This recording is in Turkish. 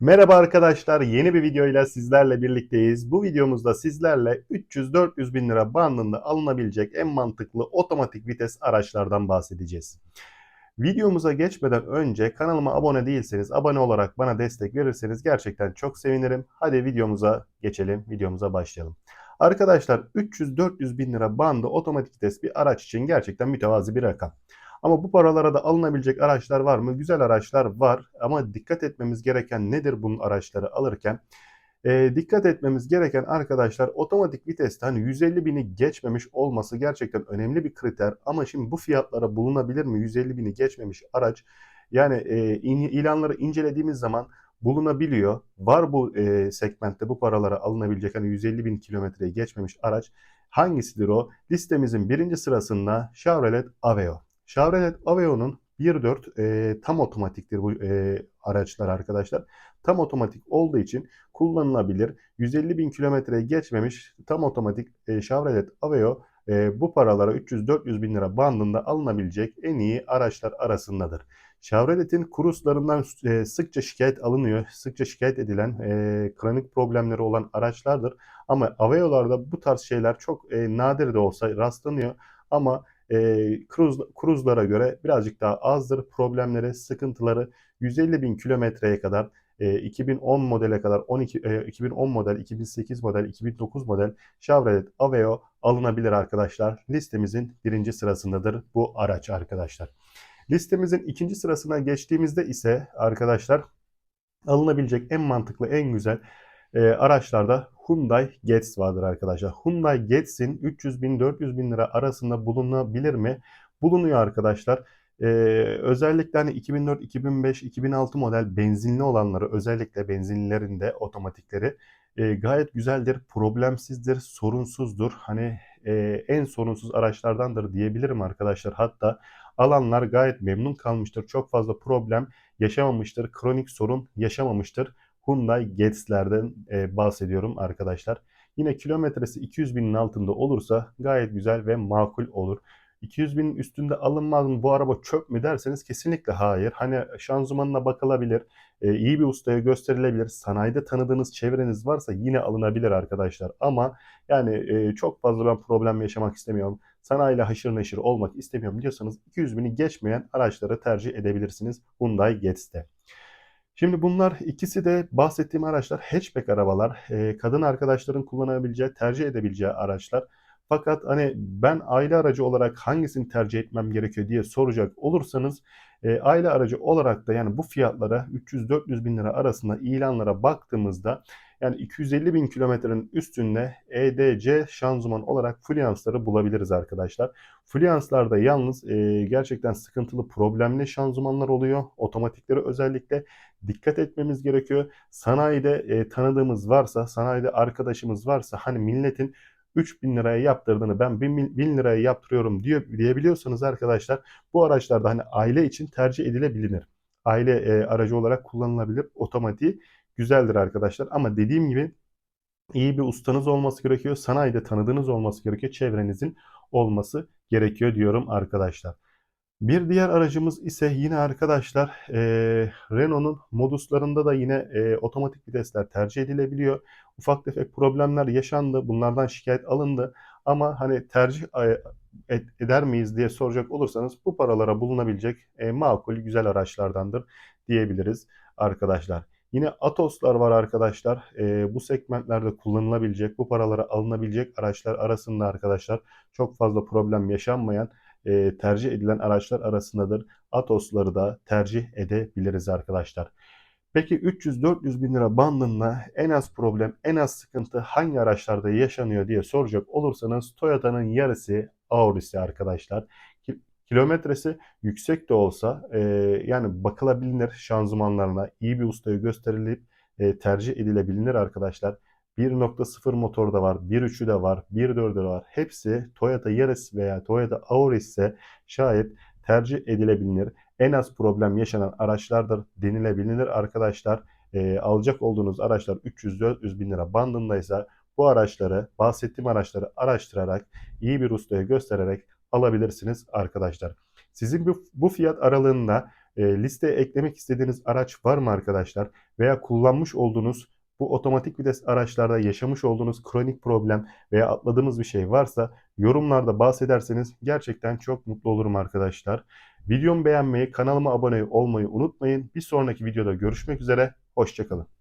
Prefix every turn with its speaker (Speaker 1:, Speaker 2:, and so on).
Speaker 1: Merhaba arkadaşlar, yeni bir videoyla sizlerle birlikteyiz. Bu videomuzda sizlerle 300-400 bin lira bandında alınabilecek en mantıklı otomatik vites araçlardan bahsedeceğiz. Videomuza geçmeden önce kanalıma abone değilseniz abone olarak bana destek verirseniz gerçekten çok sevinirim. Hadi videomuza geçelim, videomuza başlayalım. Arkadaşlar 300-400 bin lira bandı otomatik vites bir araç için gerçekten mütevazi bir rakam. Ama bu paralara da alınabilecek araçlar var mı? Güzel araçlar var ama dikkat etmemiz gereken nedir bunun araçları alırken? E, dikkat etmemiz gereken arkadaşlar otomatik viteste hani 150 bini geçmemiş olması gerçekten önemli bir kriter. Ama şimdi bu fiyatlara bulunabilir mi 150 bini geçmemiş araç? Yani e, in, ilanları incelediğimiz zaman bulunabiliyor. Var bu e, segmentte bu paralara alınabilecek hani 150 bin kilometreyi geçmemiş araç. Hangisidir o? Listemizin birinci sırasında Chevrolet Aveo. Chevrolet Aveo'nun 1.4 e, tam otomatiktir bu e, araçlar arkadaşlar. Tam otomatik olduğu için kullanılabilir. 150 bin kilometreye geçmemiş tam otomatik e, Chevrolet Aveo e, bu paralara 300-400 bin lira bandında alınabilecek en iyi araçlar arasındadır. Chevrolet'in kuruslarından e, sıkça şikayet alınıyor. Sıkça şikayet edilen e, kronik problemleri olan araçlardır. Ama Aveo'larda bu tarz şeyler çok e, nadir de olsa rastlanıyor. Ama e, cruise'lara göre birazcık daha azdır. Problemleri, sıkıntıları 150 bin kilometreye kadar e, 2010 modele kadar 12 e, 2010 model, 2008 model, 2009 model Chevrolet Aveo alınabilir arkadaşlar. Listemizin birinci sırasındadır bu araç arkadaşlar. Listemizin ikinci sırasına geçtiğimizde ise arkadaşlar alınabilecek en mantıklı, en güzel e, araçlarda Hyundai Getz vardır arkadaşlar. Hyundai Getz'in 300 bin 400 bin lira arasında bulunabilir mi? Bulunuyor arkadaşlar. Ee, özellikle hani 2004, 2005, 2006 model benzinli olanları özellikle benzinlilerinde otomatikleri e, gayet güzeldir, problemsizdir, sorunsuzdur. Hani e, en sorunsuz araçlardandır diyebilirim arkadaşlar. Hatta alanlar gayet memnun kalmıştır. Çok fazla problem yaşamamıştır, kronik sorun yaşamamıştır. Hyundai Getz'lerden e, bahsediyorum arkadaşlar. Yine kilometresi 200 binin altında olursa gayet güzel ve makul olur. 200 binin üstünde alınmaz mı bu araba çöp mü derseniz kesinlikle hayır. Hani şanzımanına bakılabilir, e, iyi bir ustaya gösterilebilir. Sanayide tanıdığınız çevreniz varsa yine alınabilir arkadaşlar. Ama yani e, çok fazla ben problem yaşamak istemiyorum. Sanayiyle haşır neşir olmak istemiyorum diyorsanız 200 bini geçmeyen araçları tercih edebilirsiniz Hyundai Getz'te. Şimdi bunlar ikisi de bahsettiğim araçlar hatchback arabalar. Kadın arkadaşların kullanabileceği, tercih edebileceği araçlar. Fakat hani ben aile aracı olarak hangisini tercih etmem gerekiyor diye soracak olursanız e, aile aracı olarak da yani bu fiyatlara 300-400 bin lira arasında ilanlara baktığımızda yani 250 bin kilometrenin üstünde EDC şanzıman olarak Fluence'ları bulabiliriz arkadaşlar. Fluence'larda yalnız e, gerçekten sıkıntılı problemli şanzımanlar oluyor. Otomatikleri özellikle dikkat etmemiz gerekiyor. Sanayide e, tanıdığımız varsa, sanayide arkadaşımız varsa hani milletin 3000 liraya yaptırdığını ben 1000 liraya yaptırıyorum diyor, diyebiliyorsanız arkadaşlar bu araçlarda hani aile için tercih edilebilir. Aile e, aracı olarak kullanılabilir. Otomatiği güzeldir arkadaşlar. Ama dediğim gibi iyi bir ustanız olması gerekiyor. Sanayide tanıdığınız olması gerekiyor. Çevrenizin olması gerekiyor diyorum arkadaşlar. Bir diğer aracımız ise yine arkadaşlar e, Renault'un moduslarında da yine e, otomatik vitesler tercih edilebiliyor. Ufak tefek problemler yaşandı. Bunlardan şikayet alındı. Ama hani tercih e, eder miyiz diye soracak olursanız bu paralara bulunabilecek e, makul güzel araçlardandır diyebiliriz arkadaşlar. Yine Atos'lar var arkadaşlar. E, bu segmentlerde kullanılabilecek, bu paralara alınabilecek araçlar arasında arkadaşlar çok fazla problem yaşanmayan e, tercih edilen araçlar arasındadır. Atos'ları da tercih edebiliriz arkadaşlar. Peki 300-400 bin lira bandında en az problem, en az sıkıntı hangi araçlarda yaşanıyor diye soracak olursanız Toyota'nın yarısı Auris'i arkadaşlar. Kilometresi yüksek de olsa e, yani bakılabilir şanzımanlarına iyi bir ustayı gösterilip e, tercih edilebilir arkadaşlar. 1.0 motor da var, 1.3'ü de var, 1.4'ü de var. Hepsi Toyota Yaris veya Toyota Auris ise şayet tercih edilebilir. En az problem yaşanan araçlardır denilebilir arkadaşlar. E, alacak olduğunuz araçlar 300-400 bin lira bandındaysa bu araçları, bahsettiğim araçları araştırarak, iyi bir ustaya göstererek alabilirsiniz arkadaşlar. Sizin bu, bu fiyat aralığında E, listeye eklemek istediğiniz araç var mı arkadaşlar? Veya kullanmış olduğunuz bu otomatik vites araçlarda yaşamış olduğunuz kronik problem veya atladığımız bir şey varsa yorumlarda bahsederseniz gerçekten çok mutlu olurum arkadaşlar. Videomu beğenmeyi, kanalıma abone olmayı unutmayın. Bir sonraki videoda görüşmek üzere. Hoşçakalın.